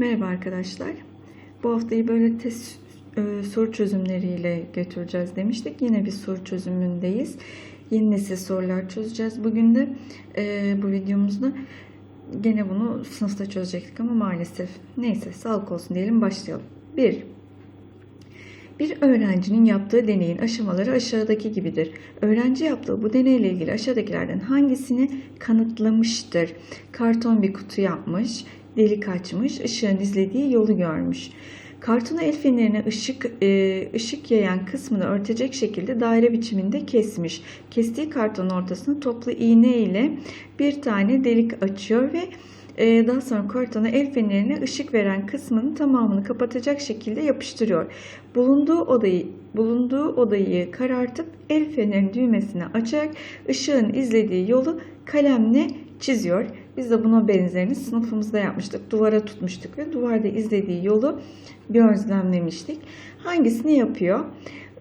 Merhaba arkadaşlar. Bu haftayı böyle test e, soru çözümleriyle götüreceğiz demiştik. Yine bir soru çözümündeyiz. Yeni nesil sorular çözeceğiz. Bugün de e, bu videomuzda gene bunu sınıfta çözecektik ama maalesef. Neyse sağlık olsun diyelim başlayalım. 1. Bir öğrencinin yaptığı deneyin aşamaları aşağıdaki gibidir. Öğrenci yaptığı bu deneyle ilgili aşağıdakilerden hangisini kanıtlamıştır? Karton bir kutu yapmış, delik açmış, ışığın izlediği yolu görmüş. Kartonu el fenerine ışık, e, ışık yayan kısmını örtecek şekilde daire biçiminde kesmiş. Kestiği kartonun ortasına toplu iğne ile bir tane delik açıyor ve e, daha sonra kartonu el fenerine ışık veren kısmının tamamını kapatacak şekilde yapıştırıyor. Bulunduğu odayı bulunduğu odayı karartıp el fenerin düğmesini açarak ışığın izlediği yolu kalemle çiziyor. Biz de buna benzerini sınıfımızda yapmıştık. Duvara tutmuştuk ve duvarda izlediği yolu gözlemlemiştik. Hangisini yapıyor?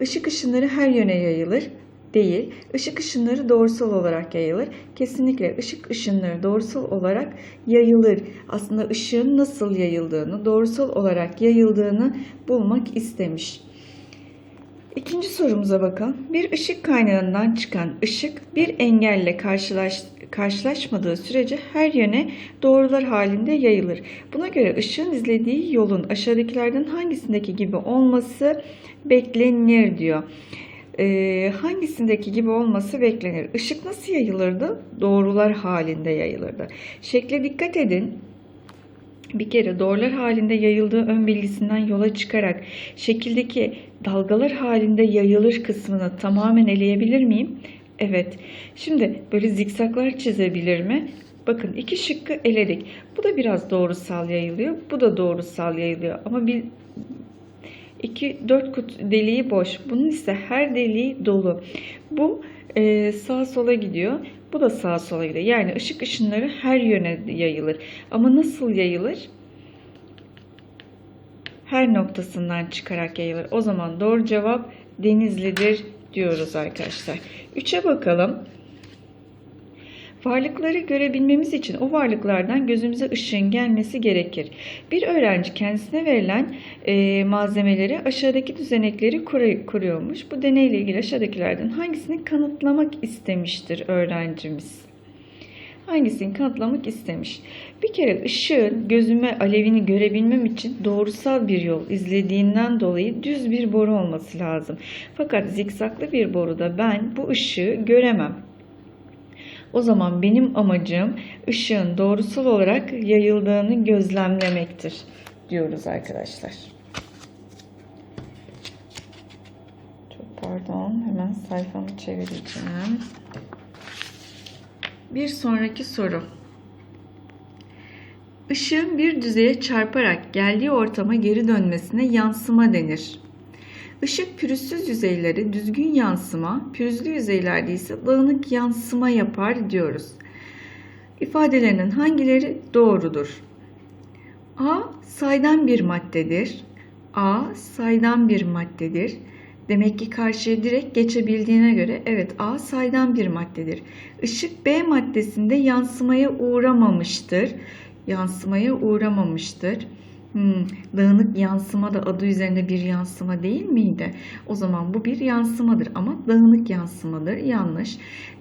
Işık ışınları her yöne yayılır değil. Işık ışınları doğrusal olarak yayılır. Kesinlikle ışık ışınları doğrusal olarak yayılır. Aslında ışığın nasıl yayıldığını, doğrusal olarak yayıldığını bulmak istemiş. İkinci sorumuza bakalım. Bir ışık kaynağından çıkan ışık bir engelle karşılaş, karşılaşmadığı sürece her yöne doğrular halinde yayılır. Buna göre ışığın izlediği yolun aşağıdakilerden hangisindeki gibi olması beklenir diyor. Ee, hangisindeki gibi olması beklenir? Işık nasıl yayılırdı? Doğrular halinde yayılırdı. Şekle dikkat edin. Bir kere doğrular halinde yayıldığı ön bilgisinden yola çıkarak şekildeki dalgalar halinde yayılır kısmını tamamen eleyebilir miyim? Evet. Şimdi böyle zikzaklar çizebilir mi? Bakın iki şıkkı eledik. Bu da biraz doğrusal yayılıyor. Bu da doğrusal yayılıyor. Ama bir 2 4 kut deliği boş. Bunun ise her deliği dolu. Bu e, sağa sola gidiyor. Bu da sağa sola gidiyor. Yani ışık ışınları her yöne yayılır. Ama nasıl yayılır? Her noktasından çıkarak yayılır. O zaman doğru cevap Denizli'dir diyoruz arkadaşlar. 3'e bakalım. Varlıkları görebilmemiz için o varlıklardan gözümüze ışığın gelmesi gerekir. Bir öğrenci kendisine verilen e, malzemeleri aşağıdaki düzenekleri kur- kuruyormuş. Bu deneyle ilgili aşağıdakilerden hangisini kanıtlamak istemiştir öğrencimiz? Hangisini kanıtlamak istemiş? Bir kere ışığın gözüme alevini görebilmem için doğrusal bir yol izlediğinden dolayı düz bir boru olması lazım. Fakat zikzaklı bir boruda ben bu ışığı göremem. O zaman benim amacım ışığın doğrusal olarak yayıldığını gözlemlemektir diyoruz arkadaşlar. Çok pardon hemen sayfamı çevireceğim. Bir sonraki soru. Işığın bir düzeye çarparak geldiği ortama geri dönmesine yansıma denir. Işık pürüzsüz yüzeyleri düzgün yansıma, pürüzlü yüzeylerde ise dağınık yansıma yapar diyoruz. İfadelerinin hangileri doğrudur? A saydan bir maddedir. A saydan bir maddedir. Demek ki karşıya direkt geçebildiğine göre evet A saydan bir maddedir. Işık B maddesinde yansımaya uğramamıştır. Yansımaya uğramamıştır. Hmm, dağınık yansıma da adı üzerinde bir yansıma değil miydi? O zaman bu bir yansımadır ama dağınık yansımadır. Yanlış.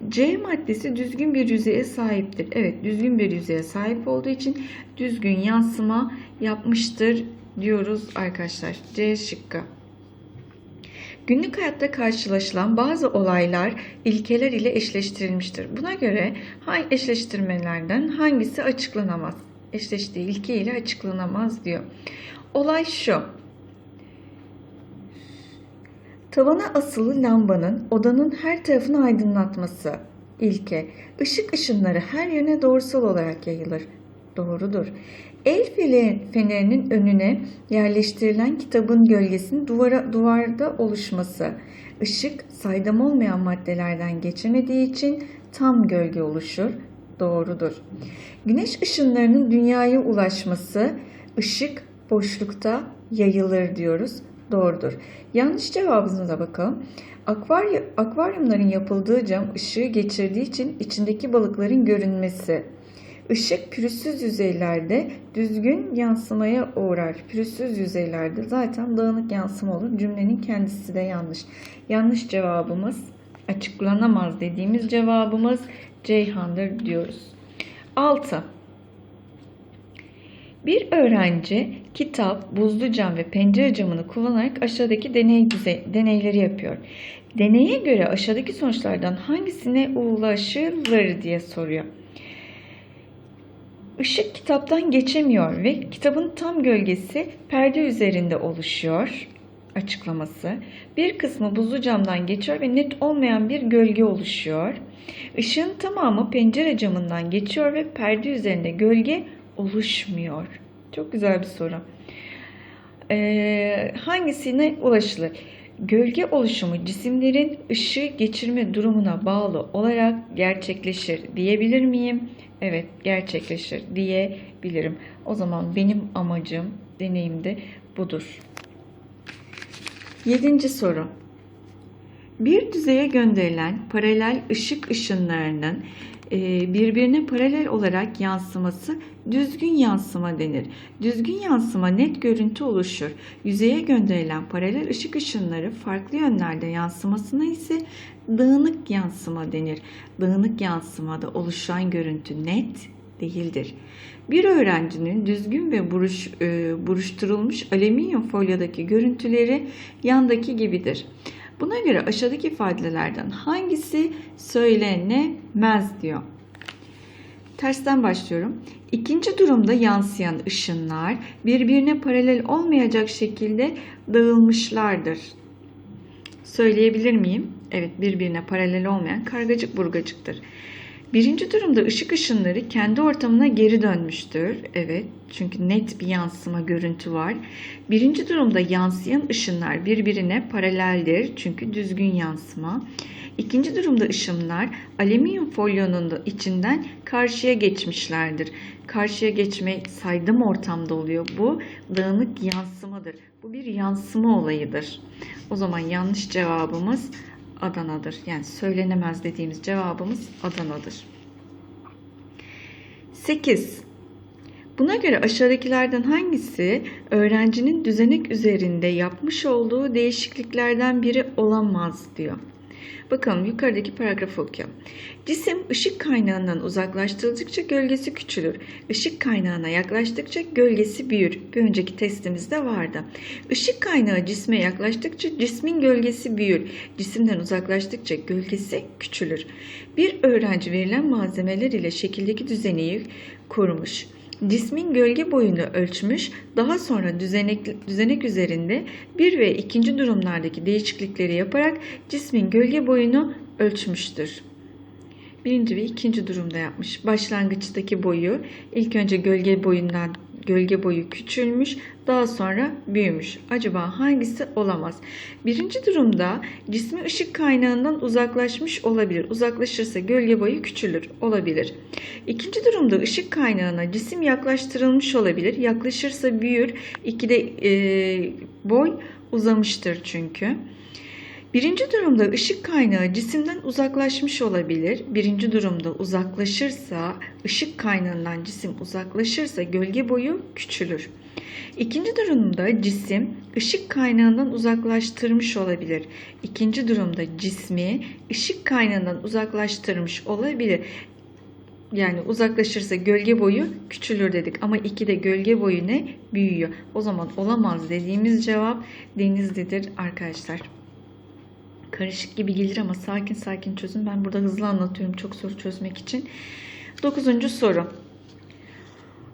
C maddesi düzgün bir yüzeye sahiptir. Evet düzgün bir yüzeye sahip olduğu için düzgün yansıma yapmıştır diyoruz arkadaşlar. C şıkkı. Günlük hayatta karşılaşılan bazı olaylar ilkeler ile eşleştirilmiştir. Buna göre hangi eşleştirmelerden hangisi açıklanamaz? Eşleştiği ilke ile açıklanamaz diyor. Olay şu. Tavana asılı lambanın odanın her tarafını aydınlatması. İlke. Işık ışınları her yöne doğrusal olarak yayılır. Doğrudur. El fenerinin önüne yerleştirilen kitabın gölgesinin duvara, duvarda oluşması. Işık saydam olmayan maddelerden geçemediği için tam gölge oluşur. Doğrudur. Güneş ışınlarının dünyaya ulaşması ışık boşlukta yayılır diyoruz. Doğrudur. Yanlış cevabımıza bakalım. Akvaryum, akvaryumların yapıldığı cam ışığı geçirdiği için içindeki balıkların görünmesi. Işık pürüzsüz yüzeylerde düzgün yansımaya uğrar. Pürüzsüz yüzeylerde zaten dağınık yansıma olur. Cümlenin kendisi de yanlış. Yanlış cevabımız açıklanamaz dediğimiz cevabımız Ceyhan'dır diyoruz. 6. Bir öğrenci kitap, buzlu cam ve pencere camını kullanarak aşağıdaki deney düzey, deneyleri yapıyor. Deneye göre aşağıdaki sonuçlardan hangisine ulaşılır diye soruyor. Işık kitaptan geçemiyor ve kitabın tam gölgesi perde üzerinde oluşuyor açıklaması. Bir kısmı buzlu camdan geçiyor ve net olmayan bir gölge oluşuyor. Işığın tamamı pencere camından geçiyor ve perde üzerinde gölge oluşmuyor. Çok güzel bir soru. Ee, hangisine ulaşılır? Gölge oluşumu cisimlerin ışığı geçirme durumuna bağlı olarak gerçekleşir diyebilir miyim? Evet, gerçekleşir diyebilirim. O zaman benim amacım, deneyimde budur. Yedinci soru. Bir düzeye gönderilen paralel ışık ışınlarının e, birbirine paralel olarak yansıması düzgün yansıma denir. Düzgün yansıma net görüntü oluşur. Yüzeye gönderilen paralel ışık ışınları farklı yönlerde yansımasına ise dağınık yansıma denir. Dağınık yansımada oluşan görüntü net değildir. Bir öğrencinin düzgün ve buruş, e, buruşturulmuş alüminyum folyodaki görüntüleri yandaki gibidir. Buna göre aşağıdaki ifadelerden hangisi söylenemez diyor. Tersten başlıyorum. İkinci durumda yansıyan ışınlar birbirine paralel olmayacak şekilde dağılmışlardır. Söyleyebilir miyim? Evet birbirine paralel olmayan kargacık burgacıktır. Birinci durumda ışık ışınları kendi ortamına geri dönmüştür. Evet çünkü net bir yansıma görüntü var. Birinci durumda yansıyan ışınlar birbirine paraleldir çünkü düzgün yansıma. İkinci durumda ışınlar alüminyum folyonun içinden karşıya geçmişlerdir. Karşıya geçme saydam ortamda oluyor. Bu dağınık yansımadır. Bu bir yansıma olayıdır. O zaman yanlış cevabımız Adana'dır. Yani söylenemez dediğimiz cevabımız Adana'dır. 8. Buna göre aşağıdakilerden hangisi öğrencinin düzenek üzerinde yapmış olduğu değişikliklerden biri olamaz diyor. Bakalım yukarıdaki paragrafı okuyalım. Cisim ışık kaynağından uzaklaştırıldıkça gölgesi küçülür. Işık kaynağına yaklaştıkça gölgesi büyür. Bir önceki testimizde vardı. Işık kaynağı cisme yaklaştıkça cismin gölgesi büyür. Cisimden uzaklaştıkça gölgesi küçülür. Bir öğrenci verilen malzemeler ile şekildeki düzeneyi kurmuş. Cismin gölge boyunu ölçmüş, daha sonra düzenek, düzenek üzerinde bir ve ikinci durumlardaki değişiklikleri yaparak cismin gölge boyunu ölçmüştür. Birinci ve ikinci durumda yapmış. Başlangıçtaki boyu ilk önce gölge boyundan gölge boyu küçülmüş, daha sonra büyümüş. Acaba hangisi olamaz? Birinci durumda cismi ışık kaynağından uzaklaşmış olabilir. Uzaklaşırsa gölge boyu küçülür olabilir. İkinci durumda ışık kaynağına cisim yaklaştırılmış olabilir. Yaklaşırsa büyür. İkide e, boy uzamıştır çünkü. Birinci durumda ışık kaynağı cisimden uzaklaşmış olabilir. Birinci durumda uzaklaşırsa, ışık kaynağından cisim uzaklaşırsa gölge boyu küçülür. İkinci durumda cisim ışık kaynağından uzaklaştırmış olabilir. İkinci durumda cismi ışık kaynağından uzaklaştırmış olabilir. Yani uzaklaşırsa gölge boyu küçülür dedik ama 2'de gölge boyu ne? Büyüyor. O zaman olamaz dediğimiz cevap denizlidir arkadaşlar karışık gibi gelir ama sakin sakin çözün. Ben burada hızlı anlatıyorum çok soru çözmek için. Dokuzuncu soru.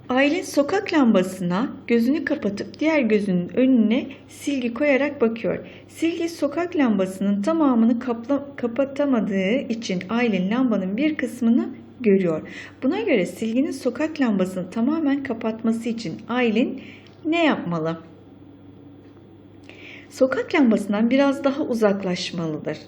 Aylin sokak lambasına gözünü kapatıp diğer gözünün önüne silgi koyarak bakıyor. Silgi sokak lambasının tamamını kapla, kapatamadığı için Aylin lambanın bir kısmını görüyor. Buna göre silginin sokak lambasını tamamen kapatması için Aylin ne yapmalı? Sokak lambasından biraz daha uzaklaşmalıdır.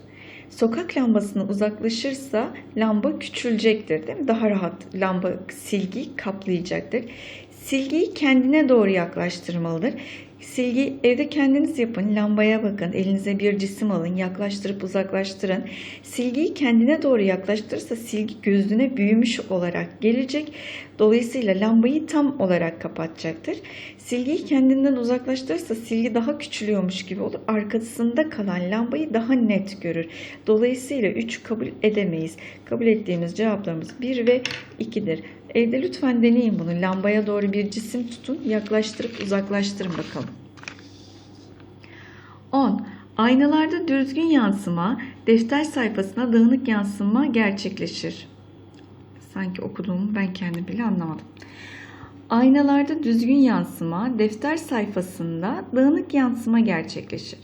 Sokak lambasına uzaklaşırsa lamba küçülecektir değil mi? Daha rahat lamba silgiyi kaplayacaktır. Silgiyi kendine doğru yaklaştırmalıdır. Silgi evde kendiniz yapın. Lambaya bakın. Elinize bir cisim alın. Yaklaştırıp uzaklaştırın. Silgiyi kendine doğru yaklaştırırsa silgi gözüne büyümüş olarak gelecek. Dolayısıyla lambayı tam olarak kapatacaktır. Silgiyi kendinden uzaklaştırırsa silgi daha küçülüyormuş gibi olur. Arkasında kalan lambayı daha net görür. Dolayısıyla 3 kabul edemeyiz. Kabul ettiğimiz cevaplarımız 1 ve 2'dir. Evde lütfen deneyin bunu. Lambaya doğru bir cisim tutun. Yaklaştırıp uzaklaştırın bakalım. 10. Aynalarda düzgün yansıma, defter sayfasına dağınık yansıma gerçekleşir. Sanki okuduğumu ben kendim bile anlamadım. Aynalarda düzgün yansıma, defter sayfasında dağınık yansıma gerçekleşir.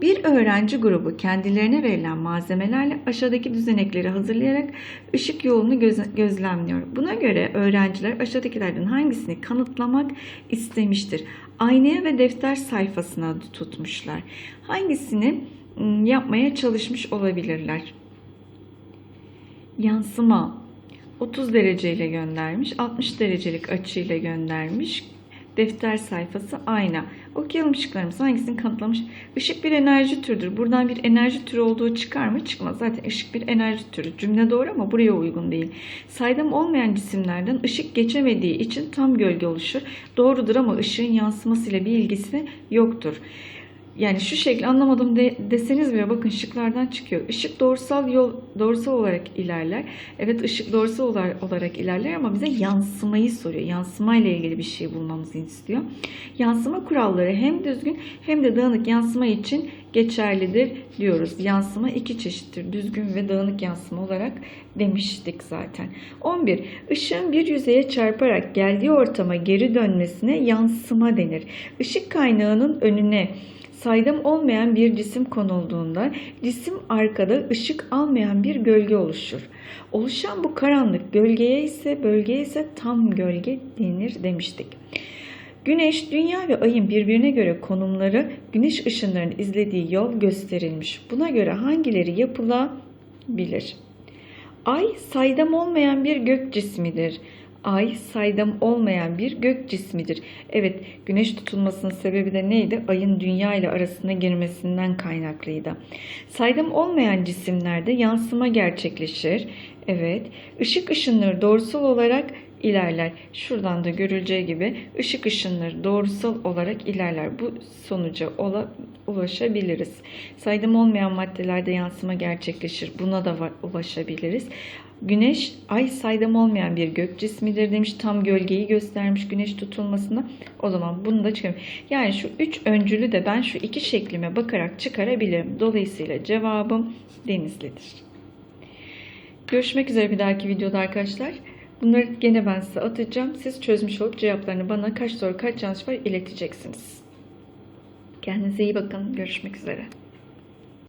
Bir öğrenci grubu kendilerine verilen malzemelerle aşağıdaki düzenekleri hazırlayarak ışık yolunu göz- gözlemliyor. Buna göre öğrenciler aşağıdakilerden hangisini kanıtlamak istemiştir? Aynaya ve defter sayfasına tutmuşlar. Hangisini yapmaya çalışmış olabilirler? Yansıma 30 dereceyle göndermiş, 60 derecelik açıyla göndermiş. Defter sayfası ayna. Okuyalım şıklarımız. Hangisini kanıtlamış? Işık bir enerji türüdür. Buradan bir enerji türü olduğu çıkar mı? Çıkmaz. Zaten ışık bir enerji türü. Cümle doğru ama buraya uygun değil. Saydam olmayan cisimlerden ışık geçemediği için tam gölge oluşur. Doğrudur ama ışığın yansımasıyla bir ilgisi yoktur. Yani şu şekli anlamadım de, deseniz bile bakın şıklardan çıkıyor. Işık doğrusal yol doğrusal olarak ilerler. Evet ışık doğrusal olarak ilerler ama bize yansımayı soruyor. Yansıma ile ilgili bir şey bulmamızı istiyor. Yansıma kuralları hem düzgün hem de dağınık yansıma için geçerlidir diyoruz. Yansıma iki çeşittir. Düzgün ve dağınık yansıma olarak demiştik zaten. 11. Işığın bir yüzeye çarparak geldiği ortama geri dönmesine yansıma denir. Işık kaynağının önüne saydam olmayan bir cisim konulduğunda cisim arkada ışık almayan bir gölge oluşur. Oluşan bu karanlık gölgeye ise bölgeye ise tam gölge denir demiştik. Güneş, Dünya ve Ay'ın birbirine göre konumları güneş ışınlarının izlediği yol gösterilmiş. Buna göre hangileri yapılabilir? Ay saydam olmayan bir gök cismidir. Ay saydam olmayan bir gök cismidir. Evet, güneş tutulmasının sebebi de neydi? Ayın dünya ile arasına girmesinden kaynaklıydı. Saydam olmayan cisimlerde yansıma gerçekleşir. Evet, ışık ışınları doğrusal olarak ilerler. Şuradan da görüleceği gibi ışık ışınları doğrusal olarak ilerler. Bu sonuca ola, ulaşabiliriz. Saydam olmayan maddelerde yansıma gerçekleşir. Buna da ulaşabiliriz. Güneş, ay saydam olmayan bir gök cismidir demiş. Tam gölgeyi göstermiş güneş tutulmasına. O zaman bunu da çıkarım. Yani şu üç öncülü de ben şu iki şeklime bakarak çıkarabilirim. Dolayısıyla cevabım Denizli'dir. Görüşmek üzere bir dahaki videoda arkadaşlar. Bunları gene ben size atacağım. Siz çözmüş olup cevaplarını bana kaç soru kaç yanlış var ileteceksiniz. Kendinize iyi bakın. Görüşmek üzere.